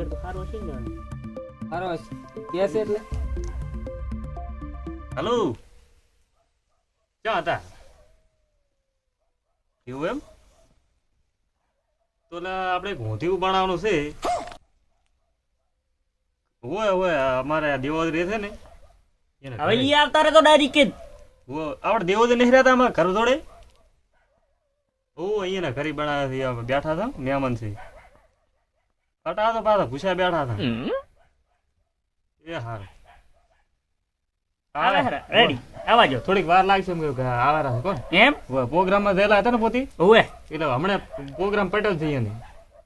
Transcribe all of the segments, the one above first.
કારીગર તો સારો છે ને હારો કેસ એટલે? હેલો. ક્યાં હતા? એવું એમ? તો આપણે ઘોંધી બનાવવાનું છે. હોય હોય અમારે દેવોદરી છે ને. એને હવે ઘરે. ઈ આવતા રે તો હોય આપણે દેવોદ નહીં રહેતા અમારા ઘર જોડે? ઓ અહીંયા ઘરે બનાવ્યા છે બેઠા હતા મહેમાન છે. હટા તો પાછા ભૂસા બેઠા હતા. એ હારું. આવે હે રેડી આવા જો. થોડીક વાર લાગશે એમ કે આવે છે કોણ? એમ? પ્રોગ્રામમાં ગયેલા હતા ને પોતી? ઓવે એટલે હમણાં પ્રોગ્રામ પટેલ થઈ ને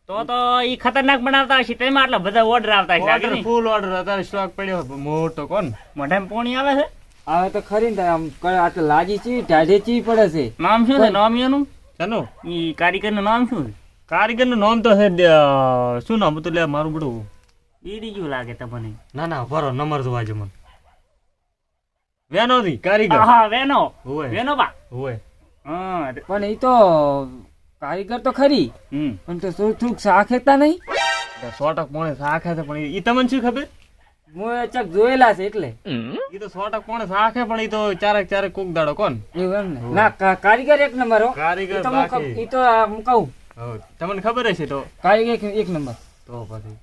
તો તો ઈ ખતરનાક બનાવતા હશે તેમાં આટલા બધા ઓર્ડર આવતા હશે ઓર્ડર ફૂલ ઓર્ડર અત્યારે સ્ટોક પડ્યો મોટો કોણ? મોઢામાં પોણી આવે છે? આવે તો ખરી ને આમ લાજી ચી ટાઢે ચી પડે છે. નામ શું છે? નામ એનું? ચાલો ઈ કારીગરનું નામ શું છે? કારીગરનું નામ તો છે શું નામ હતું લે મારું બધું? ઈડી રીજું લાગે તમને. ના ના ભરો નંબર જોવા મને. વેનો થી કારીગર? હા વેનો. હોય વેનો બા. હોય હા પણ ઈ તો કારીગર તો ખરી. પણ તો શું થોડુંક સાખેતા નહીં? સો ટક પોણે સાખે છે પણ એ તમને શું ખબર? હું ચક જોયેલા છે એટલે. એ તો સો ટક પોણે સાખે પણ એ તો ચારેક ચારેક કોક દાડો કોણ? એવું એમ ને. ના કારીગર એક નંબર હો. કારીગર ઈ તો હું ક- બાકી. ઈ તો હું કહું તમને ખબર હશે તો. કારીગર એક- એક નંબર. તો પછી.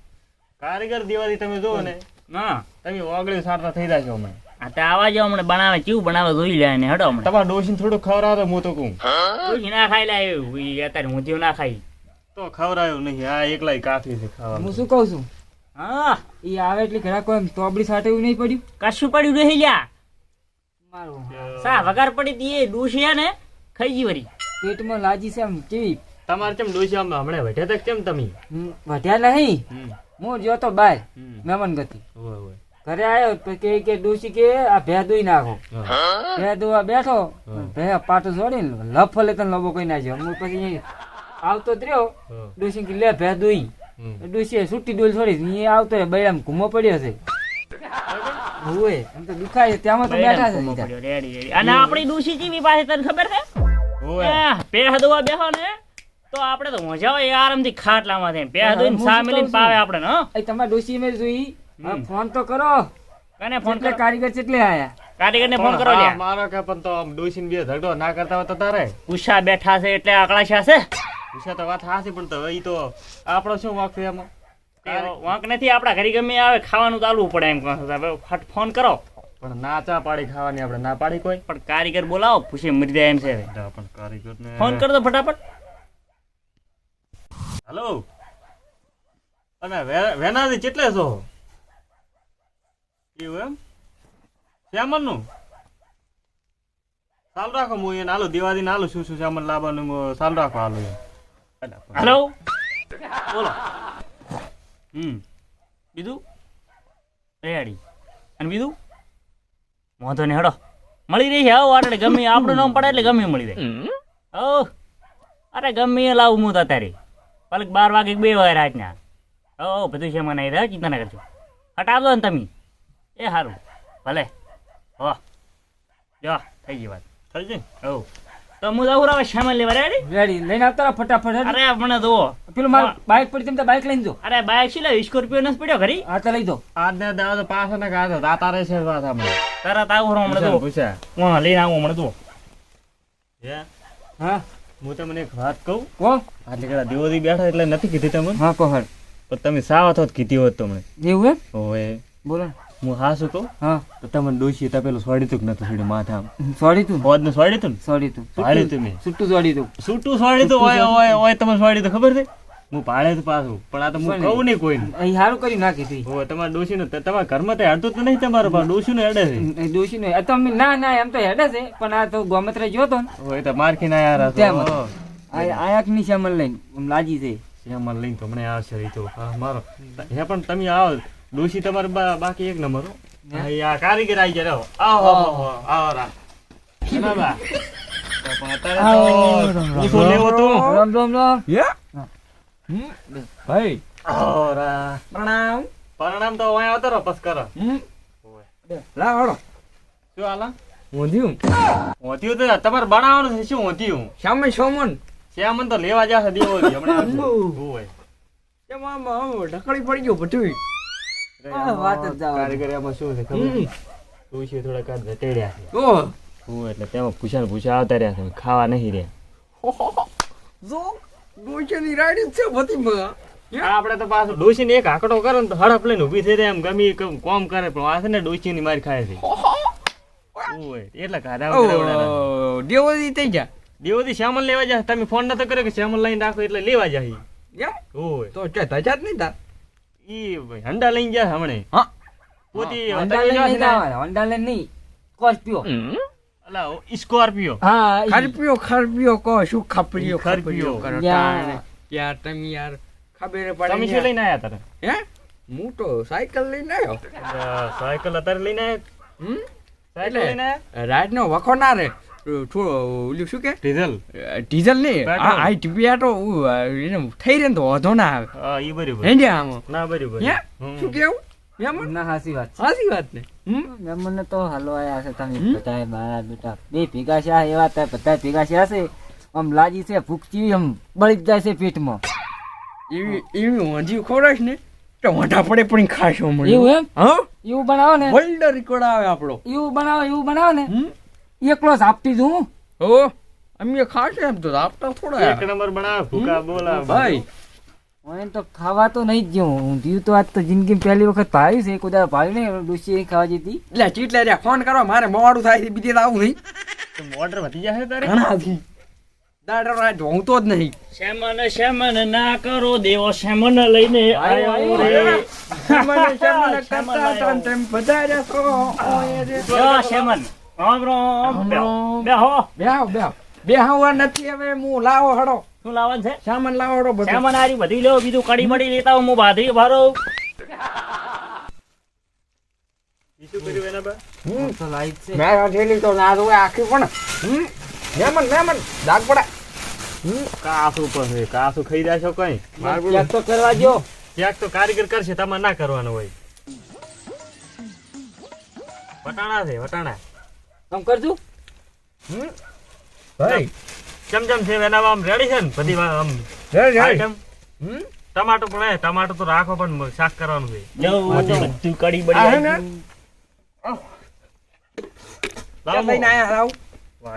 કારીગર દિવાળી તમે જુઓ ને ના તમે ઓગળી સારતા થઈ જશો હમણાં. આ તે આવા જો હમણાં બનાવે કેવું બનાવે જોઈ લે ને હડો હમણાં. તમારા ડોશીને થોડું ખવડાવો તો હું તો કહું. કોઈ ના ખાઈ લે એવું ઈ અત્યારે ઊંધિયું ના ખાઈ. તો ખવડાયું નહીં આ એકલાય કાફી છે હું શું કહું છું? હા. એ આવે એટલે ઘણા કોઈ તોબડી સાથે એવું નહીં પડ્યું? કશું પડ્યું નહીં લ્યા. મારું. સા વગાર પડી તી એ ડૂસી ને ખાઈ ગઈ વરી. પેટમાં લાજી છે આમ કેવી? તમારે કેમ ડોસી આમ હમણે બેઠે તક કેમ તમે? વધ્યા નહીં? હું જો તો બહાર મહેમાન ગતિ. હોય હોય. ઘરે આવ્યો તો કે કે ડોસી કે આ ભેદુઈ નાખો. હા. બેઠો ભે પાટો છોડીને લફલે તને લોબો કઈ નાખ્યો હું પછી આવતો જ રહ્યો. ડોસી કે લે ભેદુઈ. ડોસી છૂટી ડોલ છોડી અહીં આવતો રહ્યો. બૈરામ ઘૂમો પડ્યો છે. હોય એમ તો દુખાય છે. ત્યાંમાં તો બેઠા છે સીધા. Ready ready. અને આપણી ડોસી જેવી પાસે તને ખબર છે? હોય આ પેહ બેહો ને. તો આપણે તો મજા આવે આરામથી ખાટલામાં થઈને. પેહ દોઈને હું સા શું મિલીને કહું પાવે આપણે ને હં? અહીં ડોસી મેં જોઈ. ફોન તો કરો. કને ફોન કર? કારીગર કેટલે આયા. કારીગરને ફોન કરો લ્યા. મારો કે પણ તો આમ ડોશીને બે ઝઘડો ના કરતા હોય તો તારે. ઉષા બેઠા છે એટલે આકડા છે વિશે તો વાત હાસી પણ તો એ તો આપણો શું વાંક છે એમાં? વાંક નથી આપણા ઘરે ગમે આવે ખાવાનું ચાલવું પડે એમ કહો ફટ ફોન કરો. પણ ના ચા પાડી ખાવાની આપણે ના પાડી કોઈ? પણ કારીગર બોલાવો પૂછે મરી જાય એમ છે. પણ કારીગર ફોન કરો તો ફટાફટ. હલો. તમે વે- વેનાથી કેટલે છો? એવું એમ? શ્યામનનું ચાલુ રાખો હું એને હાલો દિવાળી હાલો શું શું શ્યામન લાવવાનું ચાલુ રાખો હાલો. હેલો. બોલો. હમ. બીજું? રેડી. અને બીજું? વાંધો નહીં હડો મળી રહી છે આવો આપણે ગમે. આપણું નામ પડે એટલે ગમે મળી રહે. ઓ અરે ગમે એ લાવું હું તો અત્યારે. પલક બાર વાગે બે વાગે રાતના. ઓ બધું છે મને રહ્યો ચિંતા ના કરજો. હટાવજો ને તમે. એ સારું ભલે. હો. જો થઈ ગઈ વાત. થઈ ગઈ? હો તો હું જાઉં રાવે સામાન લેવા રેડી રેડી. લઈને આવતા રહો ફટાફટ. અરે મને દો પેલું મારું બાઇક પડી તમે બાઇક લઈને જો. અરે બાઈક છે લે? સ્કોર્પિયો નથી પડ્યો ઘરી? હા તો લઈ દો આજને દાદા પાછો ને ગાતો દાતા રહે છે વાત આપણે તરત આવું હમણાં તો પૂછ્યા. હા લઈને આવું હમણાં તો હે? હા. હું તમને એક વાત કહું? કો? આટલી કડા દેવોદી બેઠા એટલે નથી કીધી તમને? હા પહોળ પણ તમે સાવ હોત કીધી હોત તમને? એવું એમ? ઓએ બોલો. હું હા શું કહું? હા. તો તમને ડોશી તા પેલું સોડી તું નથી સોડી માથા સોડી તું હોદ ને? સોડી તું સોડી તું સોડી તું મેં છૂટું સોરી તું છૂટું સોડી તું ઓય ઓય ઓય તમને સોડી તો ખબર છે? હું પાડે તો પાછું. પણ આ તો હું કહું નહીં કોઈ અહીં સારું કરી નાખી હતી ઓય તમારા ડોશી નું તમારા ઘરમાં તો હેડતું તો નહીં તમારું પણ ડોશી નું હેડે છે. દોષી નો આ તો અમે ના ના એમ તો હેડે છે પણ આ તો ગોમત્રે જોયો તો ને. એ તો મારખી ના યાર આયાકની શ્યામલ લઈને લાજી છે. શ્યામલ લઈને તો મને આવશે એ તો. હા મારો. હે પણ તમે આવો. ડોશી તમારે બાકી એક નંબર હો. હા, આ કારીગર આવી ગયા. રહો આવો આવો, રા બા તો પણ અત્યારે તો. રામ રામ રામ. રામ ભાઈ. રા પ્રણામ. તો અહીંયા આવતો રહો પસ કરો. લાવ હળો શું આલા ઊંધ્યું હોતીયું તો તમારે બનાવવાનું છે શું હોતીયું સામે સોમન. શ્યામન તો લેવા જશે દેવો હમણાં આવશે. ઓહ. હોય એમાં આમ આમ પડી ગયો ભટુઈ વાત જ જાવ દે. કારીગર શું છે ખબર? તું છે થોડા કાઢ ઘટેડ્યા છે. ઓ હું એટલે તેમાં પૂછા ને પૂછા આવતા રહ્યા છે ખાવા નહીં રહ્યા. જો. ડોશીની રાડી છે બધી માં આપણે તો પાછું ડોશી ને એક આકડો કરે ને તો હડપ લઈને ઊભી થઈ જાય એમ ગમી કોમ કરે પણ આ છે ને ડોશી ની મારી ખાય છે. ઓય એટલે કાઢા દેવોદી થઈ જા દેવોદી શ્યામલ લેવા જા તમે ફોન નતો કર્યો કે શ્યામલ લઈને રાખો એટલે લેવા જાય એમ ઓય. તો છે ધજા જ નહીં તાર. ઈ ભાઈ હંડા લઈને જા હમણે. હા. પોતી તમે લઈને નહીં છો સ્કોર્પિયો. હા. ખરપિયો ખરપિયો કહો શું ખપરીયો ખરપિયો. કરો યાર તમે યાર ખબર તમે શું લઈને આયા તારે? હે? હું તો સાયકલ લઈને આવ્યો સાયકલ અત્યારે લઈને હમ? સાયકલ લઈને રાઈડ નો વખો ના રે. થોડો ઓલું શું કે? ડીઝલ. ડીઝલ નહીં. આ આ ટીપિયા તો એને થઈ રહે ને તો વધો ના આવે. એ બરાબર. હે આમ. ના બરાબર. હે? શું કેવું? એમ ના હાચી વાત છે. વાત ને? હમ? તો હાલો છે તમે બધાય મારા બેટા. બે ભેગા છે એવા ત્યાં બધા ભેગા છે હશે આમ લાજી છે ભૂખ આમ બળી જાય છે પેટમાં. એવી એવી વાંજી ખોરાશ ને તો વાંઢા પડે પણ ખાશો મને એવું એમ? હા? એવું બનાવો ને. વર્લ્ડ રેકોર્ડ આવે આપણો. એવું બનાવો એવું બનાવો ને. એકલો આપતી દઉં. હો? અમે ખાશે એમ તો આપતા થોડા. એક નંબર બનાવે ભૂકા બોલા ભાઈ મને તો ખાવા તો નહીં જ હું ઊંધિયું તો આજ તો જિંદગી પહેલી વખત ભાવ્યું છે કોઈ દાડો ભાવ્યું નહીં ડુસી અહીં ખાવા જતી એટલે ચીટલે રે ફોન કરો મારે મોડું થાય છે બીજે તો આવું નહીં ઓર્ડર વધી જશે તારે ઘણાથી દાડો રાત હું તો જ નહીં શેમન શેમન ના કરો દેવો શેમન લઈને આવ્યો રે શેમન શેમન કરતા તન તેમ બધા રે તો ઓય રે. યો રામ રામ બેહો. રામ. બેહો બેહો બેહો બેહવા નથી હવે હું લાવો હડો શું લાવવાનું છે? સામાન લાવડો બધું. સામાન આરી બધી લેવો બીજું કડી મડી લેતા હું બાધરી ભરો. કારીગર કરશે તમારે ના કરવાનું હોય. વટાણા છે વટાણા. આમ કરજો. હમ. ભાઈ ચમ કેમ છે? આમ રેડી છે ને? બધી આમ રે રે આઈટમ ટમાટો પણ હે, ટમાટો તો રાખો પણ શાક કરવાનું છે. બધું કડી આ બડી ને? લાવો. લઈને આયા લાવ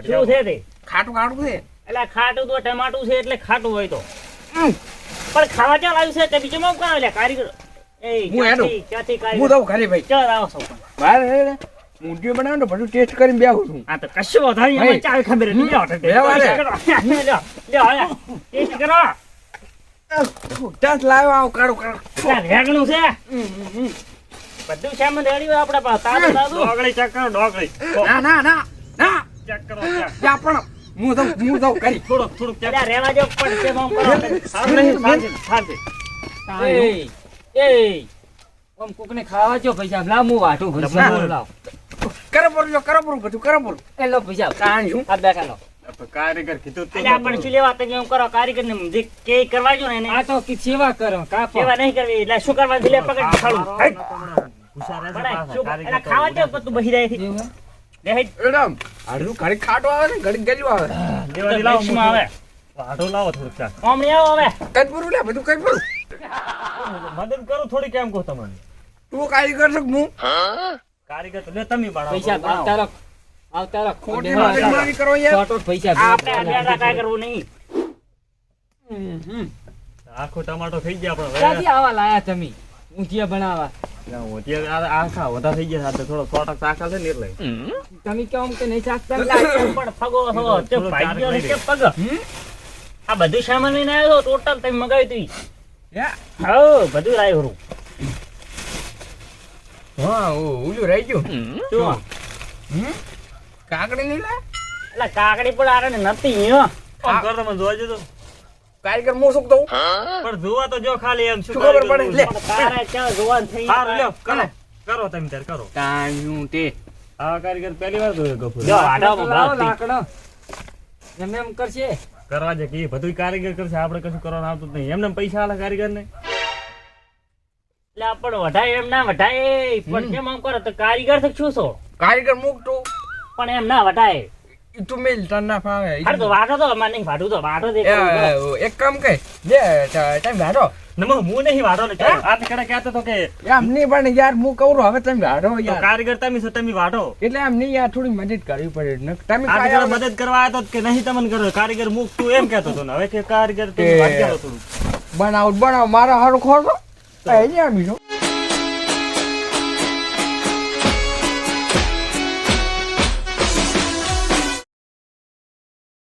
શું છે તે? ખાટું ખાટું છે? એટલે ખાટું તો ટમાટું છે એટલે ખાટું હોય તો. પણ ખાવા ક્યાં લાવ્યું છે? તે બીજું માં કાં એટલે કારીગર એ હું હેડું. ક્યાંથી કારીગર હું દઉં ખરી ભાઈ. ચાલ આવો સૌ. બહાર ઊંધિયું બનાવો ને બધું ટેસ્ટ કરીને બેહું છું આ તો કશું વધારે. એમાં ચાલ ખબર. લ્યો, બે વારે. લ્યો, લે આયા. ટેસ્ટ કરો દસ લાવ આવ કાઢું કાઢું આ રેગણું છે બધું સામાન રેડી હોય આપણા પાસે તાજું તાજું. ડોગળી ચક્કર ડોગળી ના ના ના ના check કરો check. પણ હું દઉં હું દઉં કરી થોડુંક થોડો એટલે આ રેવા જેવું પડશે આમ કરો. સારું નહીં, શાંતિ, શાંતિ. એ એ કોકને ખાવા જો પૈસા લાવ હું વાટું ભરસા લાવ કરો બોલ જો કરો બોલ બધું કરો બોલ એ લો પૈસા કાન છું આ બેઠા લો કારીગર કીધું તો આપણે શું લેવા તમે હું કરો કારીગરને જે કે કરવા જો ને આ તો કી સેવા કરો કાપો સેવા નહીં કરવી એટલે શું કરવા છે લે પકડ ખાડું હુશારા કારીગર તો ખાવા જેવું બધું બહી? લે આડું ઘડી ખાટો આવે ને ઘડી ગેલું આવે લાવો હવે કઈ પૂરું લે બધું કઈ પૂરું મદદ કરો થોડી કેમ કહો તમને તું કારીગર છો કે હું કારીગર તો લે તમે બાળા પૈસા આવતા રખ. આવતા રખ. ખોટી મગજમારી કરો યાર શોર્ટ પૈસા આપણે આ બેડા કરવું નહીં. હમ, હમ. આખો ટમાટો થઈ ગયા આપણે ક્યાંથી આવા લાયા તમે? ઊંધિયા એટલે. તમે કેમ કે નહીં પણ ફગો છો. તે ભાગ્યો ને ચાર તે આ બધું સામાન લઈને આવ્યો ટોટલ તમે મગાવી તું. હા? બધું લાવ્યો હા ઓલું રહી ગયું. શું હમ? કાકડી નહીં લે એટલે કાકડી પણ આને નથી હો. આમ કરો તમે જોવા જજો. કારીગર હું. શું દઉં પણ જોવા તો જો ખાલી એમ શું શું ખબર કારીગર પડે? લે. પણ તારે ક્યાં જોવાનું થઈ લ્યો કરો. કરો તમે ત્યારે કરો. કાંઈ તે. આ કારીગર પહેલી વાર જોયો ગફુર લાકડો એમ એમ કરશે. કરવા જે કે બધું કારીગર કરશે આપણે કશું કરવાનું આવતું જ નહીં. એમને પૈસા આલે કારીગર ને એટલે પણ વઢાય એમ ના વઢાય પણ કેમ આમ કરો? તો કારીગર તો શું? છો કારીગર મૂક પણ એમ ના વઢાય તું મેલ તન ના ફાવે. ઈ તો વાટો તો અમારે નહીં વાટું તો વાટો દે એક કામ કર. જે તમે બેઠો નમો હું નહીં વાઢો ને આ કડે કહેતો તો કે એમ નહીં પણ યાર હું કહું હવે તમે તો યાર. કારીગર તમે છો તમે વાઢો એટલે એમ નહીં યાર થોડી મદદ કરવી પડે. ને તમે આ મદદ કરવા આવ્યો તો કે નહીં તમને કરો. કારીગર મૂક તું એમ કહેતો હતો ને. હવે કે કારીગર કે- વાઢી આવો થોડું બનાવ બનાવ મારા હારું ખોટો અહીંયા બીજો